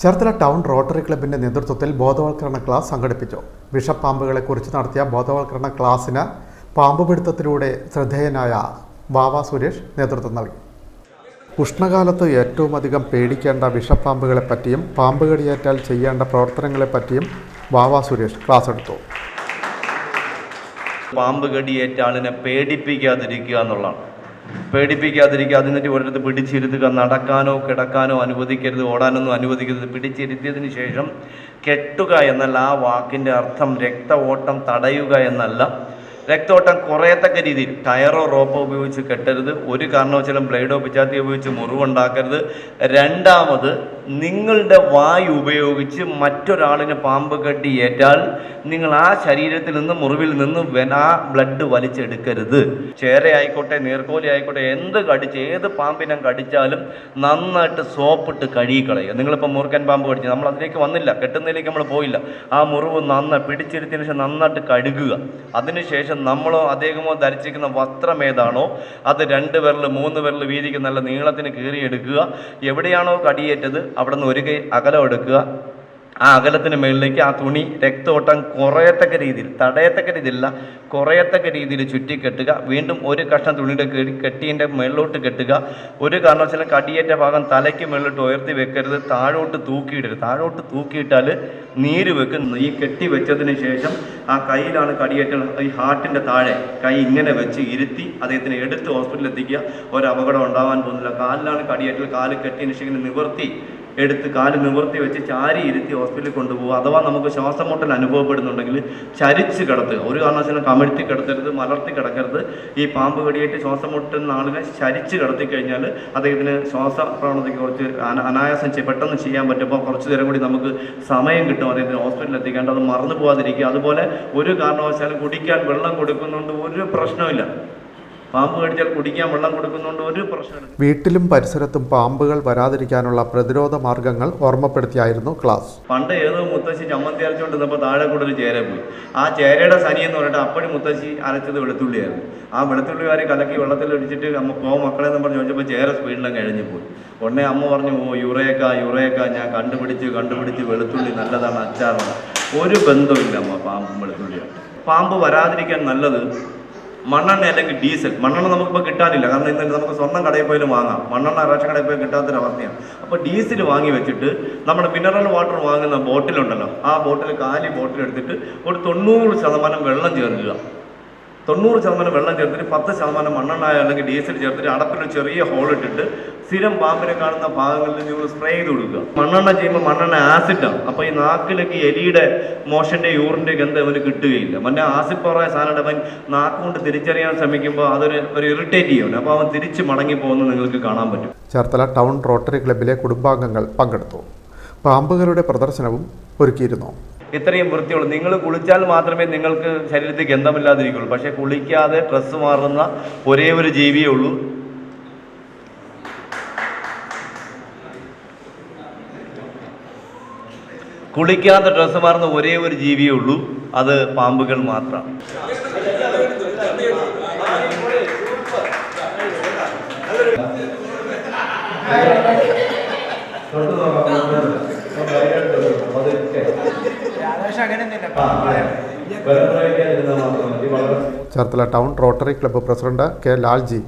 Cherthala town rotary ക്ലബിന്റെ നേതൃത്വത്തിൽ ബോധവൽക്കരണ ക്ലാസ് സംഘടിപ്പിച്ചു. വിഷപ്പാമ്പുകളെക്കുറിച്ച് നടത്തിയ ബോധവൽക്കരണ ക്ലാസ്സിന് പാമ്പുപിടുത്തത്തിലൂടെ ശ്രദ്ധേയനായ ബാബ സുരേഷ് നേതൃത്വം നൽകി. ഉഷ്ണകാലത്ത് ഏറ്റവും അധികം പേടിക്കേണ്ട വിഷപ്പാമ്പുകളെ വിഷപ്പാമ്പുകളെപ്പറ്റിയും പാമ്പ് കടിയേറ്റാൽ ചെയ്യേണ്ട പ്രവർത്തനങ്ങളെപ്പറ്റിയും ബാബ സുരേഷ് ക്ലാസ് എടുത്തു. പാമ്പ് കടിയേറ്റ ആളിനെ പേടിപ്പിക്കാതിരിക്കുക എന്നുള്ളതാണ്. പേടിപ്പിക്കാതിരിക്കുക അതിനിട്ട് ഒരിടത്ത് പിടിച്ചിരുത്തുക നടക്കാനോ കിടക്കാനോ അനുവദിക്കരുത് ഓടാനൊന്നും അനുവദിക്കരുത് പിടിച്ചിരുത്തിയതിന് ശേഷം കെട്ടുക എന്നല്ല ആ വാക്കിന്റെ അർത്ഥം രക്ത ഓട്ടം തടയുക എന്നല്ല. രക്തോട്ടം കുറയത്തക്ക രീതിയിൽ ടയറോ റോപ്പോ ഉപയോഗിച്ച് കെട്ടരുത്. ഒരു കാരണവശാലും ബ്ലേഡോ പിച്ചാത്തി ഉപയോഗിച്ച് മുറിവുണ്ടാക്കരുത്. രണ്ടാമത് നിങ്ങളുടെ വായു ഉപയോഗിച്ച് മറ്റൊരാളിന് പാമ്പ് കടി ഏറ്റാൽ നിങ്ങൾ ആ ശരീരത്തിൽ നിന്ന് മുറിവിൽ നിന്ന് ആ ബ്ലഡ് വലിച്ചെടുക്കരുത്. ചേര ആയിക്കോട്ടെ നീർക്കോലി ആയിക്കോട്ടെ എന്ത് കടിച്ച് ഏത് പാമ്പിനെ കടിച്ചാലും നന്നായിട്ട് സോപ്പിട്ട് കഴുകിക്കളയുക. നിങ്ങളിപ്പോൾ മുറുക്കൻ പാമ്പ് കടിച്ചു നമ്മൾ അതിലേക്ക് വന്നില്ല കെട്ടുന്നതിലേക്ക് നമ്മൾ പോയില്ല. ആ മുറിവ് നന്നായി പിടിച്ചിരുത്തിയതിനു ശേഷം നന്നായിട്ട് കഴുകുക. അതിനുശേഷം നമ്മളോ അദ്ദേഹമോ ധരിച്ചിരിക്കുന്ന വസ്ത്രം ഏതാണോ അത് രണ്ട് വിരൽ മൂന്ന് വിരൽ വീതിക്ക് നല്ല നീളത്തിന് കീറിയെടുക്കുക. എവിടെയാണോ കടിയേറ്റത് അവിടെ നിന്ന് ഒരു കൈ അകലം എടുക്കുക. ആ അകലത്തിന് മുകളിലേക്ക് ആ തുണി രക്തോട്ടം കുറയത്തക്ക രീതിയിൽ തടയത്തക്ക രീതിയിലല്ല കുറയത്തക്ക രീതിയിൽ ചുറ്റി കെട്ടുക വീണ്ടും ഒരു കഷ്ണം തുണിയുടെ കെട്ടിന്റെ മുകളിലോട്ട് കെട്ടുക. ഒരു കാരണവശാലും കടിയേറ്റ ഭാഗം തലയ്ക്ക് മുകളിലോട്ട് ഉയർത്തി വെക്കരുത്. താഴോട്ട് തൂക്കിയിടരുത്. താഴോട്ട് തൂക്കിയിട്ടാൽ നീര് വെക്കുന്നു ഈ കെട്ടി വെച്ചതിന് ശേഷം ആ കയ്യിലാണ് കടിയേറ്റ. ഈ ഹാർട്ടിന്റെ താഴെ കൈ ഇങ്ങനെ വെച്ച് ഇരുത്തി അദ്ദേഹത്തിന് എടുത്ത് ഹോസ്പിറ്റലിൽ എത്തിക്കുക. ഒരു അപകടം ഉണ്ടാവാൻ പോകുന്നില്ല. കാലിലാണ് കടിയേറ്റൽ. കാൽ കെട്ടിയതിന് ശേഷം നിവർത്തി എടുത്ത് കാൽ നിവർത്തി വെച്ച് ചാരി ഇരുത്തി ഹോസ്പിറ്റലിൽ കൊണ്ടുപോകുക അഥവാ നമുക്ക് ശ്വാസം മുട്ടൽ അനുഭവപ്പെടുന്നുണ്ടെങ്കിൽ ചരിച്ച് കിടത്തുക ഒരു കാരണവശാലും കമഴ്ത്തി കിടത്തരുത് മലർത്തി കിടക്കരുത്. ഈ പാമ്പ് കടിയേറ്റ് ശ്വാസം മുട്ടുന്ന ആളിനെ ചരിച്ച് കിടത്തി കഴിഞ്ഞാൽ അദ്ദേഹത്തിന് ശ്വാസ പ്രവണതയ്ക്ക് കുറച്ച് അന- അനായാസം പെട്ടെന്ന് ചെയ്യാൻ പറ്റുമ്പോൾ കുറച്ച് നേരം കൂടി നമുക്ക് സമയം കിട്ടും അദ്ദേഹത്തിന് ഹോസ്പിറ്റലിൽ എത്തിക്കേണ്ട. അത് മറന്നു പോകാതിരിക്കുക അതുപോലെ ഒരു കാരണവശാലും കുടിക്കാൻ വെള്ളം കൊടുക്കുന്നുണ്ട് ഒരു പ്രശ്നമില്ല പാമ്പ് കടിച്ചാൽ കുടിക്കാൻ വെള്ളം കൊടുക്കുന്നുണ്ട് ഒരു പ്രശ്നമില്ല. വീട്ടിലും പരിസരത്തും പാമ്പുകൾ വരാതിരിക്കാനുള്ള പ്രതിരോധ മാർഗങ്ങൾ ഓർമ്മപ്പെടുത്തിയായിരുന്നു ക്ലാസ്. പണ്ട് ഏതോ മുത്തശ്ശി ചമ്മന്തി അരച്ചുകൊണ്ട് നിന്നപ്പോൾ താഴെ കൂടുതൽ ചേര പോയി. ആ ചേരയുടെ സനി എന്ന് പറഞ്ഞിട്ട് അപ്പോഴും മുത്തശ്ശി അരച്ചത് വെളുത്തുള്ളിയായിരുന്നു. ആ വെളുത്തുള്ളി വാരി കലക്കി വെള്ളത്തിൽ ഒഴിച്ചിട്ട് അമ്മ പോ മക്കളെ നമ്മൾ ചോദിച്ചപ്പോൾ ചേര സ്പീഡിലും കഴിഞ്ഞു പോയി. ഉടനെ അമ്മ പറഞ്ഞു ഓ യുറേക്ക യുറേക്ക ഞാൻ കണ്ടുപിടിച്ച് കണ്ടുപിടിച്ച് വെളുത്തുള്ളി നല്ലതാണ് അച്ചാറാണ്. ഒരു ബന്ധമില്ല അമ്മ പാമ്പും വെളുത്തുള്ളിയാണ് പാമ്പ് വരാതിരിക്കാൻ നല്ലത് മണ്ണെണ്ണ അല്ലെങ്കിൽ ഡീസൽ. മണ്ണെണ്ണ നമുക്കിപ്പോൾ കിട്ടാനില്ല. കാരണം ഇന്ന് നമുക്ക് സ്വർണം കടയിൽ പോയാലും വാങ്ങാം. മണ്ണെണ്ണ റേഷൻ കടയിൽ പോയി കിട്ടാത്തൊരവസ്ഥയാണ്. അപ്പോൾ ഡീസൽ വാങ്ങി വെച്ചിട്ട് നമ്മുടെ മിനറൽ വാട്ടർ വാങ്ങുന്ന ബോട്ടിലുണ്ടല്ലോ ആ ബോട്ടിൽ കാലി ബോട്ടിൽ എടുത്തിട്ട് ഒരു തൊണ്ണൂറ് ശതമാനം വെള്ളം ചേർക്കുക. തൊണ്ണൂറ് ശതമാനം വെള്ളം ചേർത്തിട്ട് പത്ത് ശതമാനം മണ്ണെണ്ണ അല്ലെങ്കിൽ ഡീസൽ ചേർത്തിട്ട് അടപ്പിൽ ചെറിയ ഹോൾ ഇട്ടിട്ട് സ്ഥിരം പാമ്പിനെ കാണുന്ന ഭാഗങ്ങളിൽ നിങ്ങൾ സ്പ്രേ ചെയ്ത് കൊടുക്കുക. മണ്ണെണ്ണ ചെയ്യുമ്പോൾ മണ്ണെണ്ണ ആസിഡാണ് അപ്പോൾ ഈ നാക്കിലേക്ക് എലിയുടെ മോഷന്റെ യൂറിന്റെ ഗന്ധം അവന് കിട്ടുകയില്ല. മറ്റേ ആസിഡ് പവറായ സാധനം അവൻ നാക്കുകൊണ്ട് തിരിച്ചറിയാൻ ശ്രമിക്കുമ്പോൾ അതൊരു ഒരു ഇറിറ്റേറ്റ് ചെയ്യും അപ്പോൾ അവൻ തിരിച്ച് മടങ്ങി പോകുന്നത് നിങ്ങൾക്ക് കാണാൻ പറ്റും. ചേർത്തല ടൗൺ റോട്ടറി ക്ലബിലെ കുടുംബാംഗങ്ങൾ പങ്കെടുത്തു. പാമ്പുകളുടെ പ്രദർശനവും ഒരുക്കിയിരുന്നു. ഇത്രയും വൃത്തിയുള്ളൂ നിങ്ങൾ കുളിച്ചാൽ മാത്രമേ നിങ്ങൾക്ക് ശരീരത്തിൽ ഗന്ധമില്ലാതിരിക്കുള്ളൂ. പക്ഷേ കുളിക്കാതെ ഡ്രസ്സ് മാറുന്ന ഒരേ ഒരു ജീവിയേ ഉള്ളൂ. കുളിക്കാതെ ഡ്രസ്സ് മാറുന്ന ഒരേ ഒരു ജീവിയേ ഉള്ളൂ. അത് പാമ്പുകൾ മാത്രമാണ് Cherthala town rotary club president K Lalji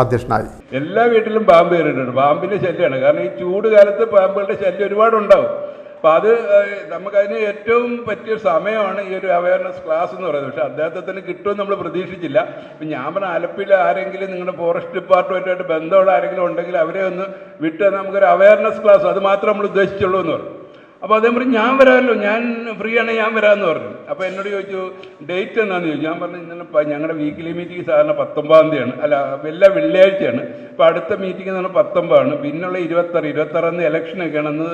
അധ്യക്ഷനായി. എല്ലാ വീട്ടിലും പാമ്പ് കയറിയിട്ടുണ്ട്. പാമ്പിന്റെ ശല്യമാണ് കാരണം ഈ ചൂട് കാലത്ത് പാമ്പുകളുടെ ശല്യം ഒരുപാടുണ്ടാവും. അപ്പോൾ അത് നമുക്കതിന് ഏറ്റവും പറ്റിയ സമയമാണ് ഈ ഒരു അവയർനെസ് ക്ലാസ് എന്ന് പറയുന്നത്. പക്ഷെ അദ്ദേഹത്തിന് കിട്ടുമെന്ന് നമ്മൾ പ്രതീക്ഷിച്ചില്ല. ഇപ്പം ഞാൻ പറഞ്ഞ ആലപ്പിയിൽ ആരെങ്കിലും നിങ്ങളുടെ ഫോറസ്റ്റ് ഡിപ്പാർട്ട്മെന്റായിട്ട് ബന്ധമുള്ള ആരെങ്കിലും ഉണ്ടെങ്കിൽ അവരെ ഒന്ന് വിട്ട് നമുക്കൊരു അവയർനെസ് ക്ലാസ് അത് മാത്രം നമ്മൾ ഉദ്ദേശിച്ചുള്ളൂ എന്ന് പറഞ്ഞു അപ്പോൾ അദ്ദേഹം പറഞ്ഞു ഞാൻ വരാമല്ലോ ഞാൻ ഫ്രീ ആണ് ഞാൻ വരാമെന്ന് പറഞ്ഞു. അപ്പോൾ എന്നോട് ചോദിച്ചു ഡേറ്റ് എന്നാന്ന് ചോദിച്ചു. ഞാൻ പറഞ്ഞു ഇന്നലെ ഞങ്ങളുടെ വീക്കിലി മീറ്റിംഗ് സാധാരണ പത്തൊമ്പതാം തീയതിയാണ്. അല്ല എല്ലാ വെള്ളിയാഴ്ചയാണ്. അപ്പോൾ അടുത്ത മീറ്റിംഗ് എന്ന് പറഞ്ഞാൽ പത്തൊമ്പതാണ്. പിന്നുള്ള ഇരുപത്താറ് ഇരുപത്താറാം ഇലക്ഷനൊക്കെ ആണെന്ന്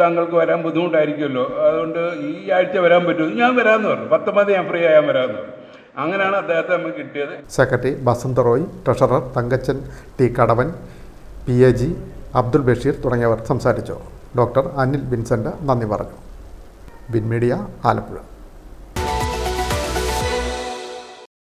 താങ്കൾക്ക് വരാൻ ബുദ്ധിമുട്ടായിരിക്കുമല്ലോ. അതുകൊണ്ട് ഈ ആഴ്ച വരാൻ പറ്റുമോ? ഞാൻ വരാമെന്ന് പറഞ്ഞു. പത്തൊമ്പത് ഞാൻ ഫ്രീ ആയാൻ വരാമെന്ന് പറഞ്ഞു. അങ്ങനെയാണ് അദ്ദേഹത്തെ നമുക്ക് കിട്ടിയത്. Secretary Basanth Roy treasurer Thankachan T Kadavan P A G Abdul Basheer തുടങ്ങിയവർ സംസാരിച്ചു. ഡോക്ടർ അനിൽ വിൻസെന്റ് നന്ദി പറഞ്ഞു. വിൻമീഡിയ ആലപ്പുഴ.